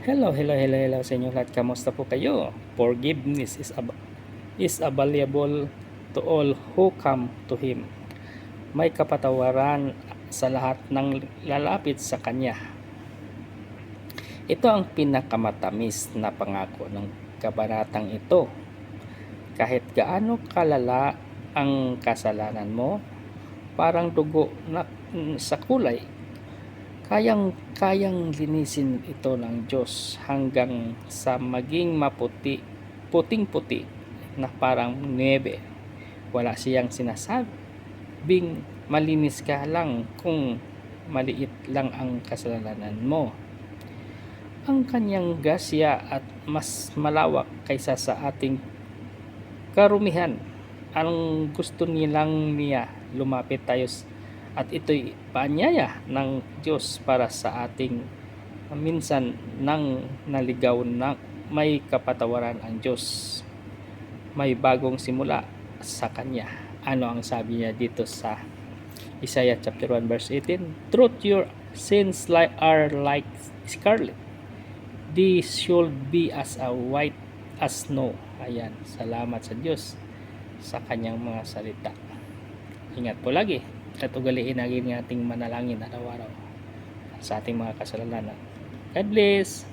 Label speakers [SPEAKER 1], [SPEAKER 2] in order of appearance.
[SPEAKER 1] Hello, hello, hello, hello sa inyo lahat. Kamusta po kayo? Forgiveness is, ab- is available to all who come to Him. May kapatawaran sa lahat ng lalapit sa Kanya. Ito ang pinakamatamis na pangako ng kabanatang ito. Kahit gaano kalala ang kasalanan mo, parang dugo na sa kulay, kayang kayang linisin ito ng Diyos hanggang sa maging maputi, puting-puti na parang niebe. Wala siyang sinasabing malinis ka lang kung maliit lang ang kasalanan mo. Ang kanyang gasya at mas malawak kaysa sa ating karumihan. Ang gusto nilang niya lumapit tayo s- at ito'y paanyaya ng Diyos para sa ating minsan nang naligaw na may kapatawaran ang Diyos. May bagong simula sa Kanya. Ano ang sabi niya dito sa Isaiah chapter 1 verse 18? Truth your sins like are like scarlet. These should be as a white as snow. Ayan, salamat sa Diyos sa kanyang mga salita. Ingat po lagi at ugaliin natin ng ating manalangin araw-araw sa ating mga kasalanan. God bless!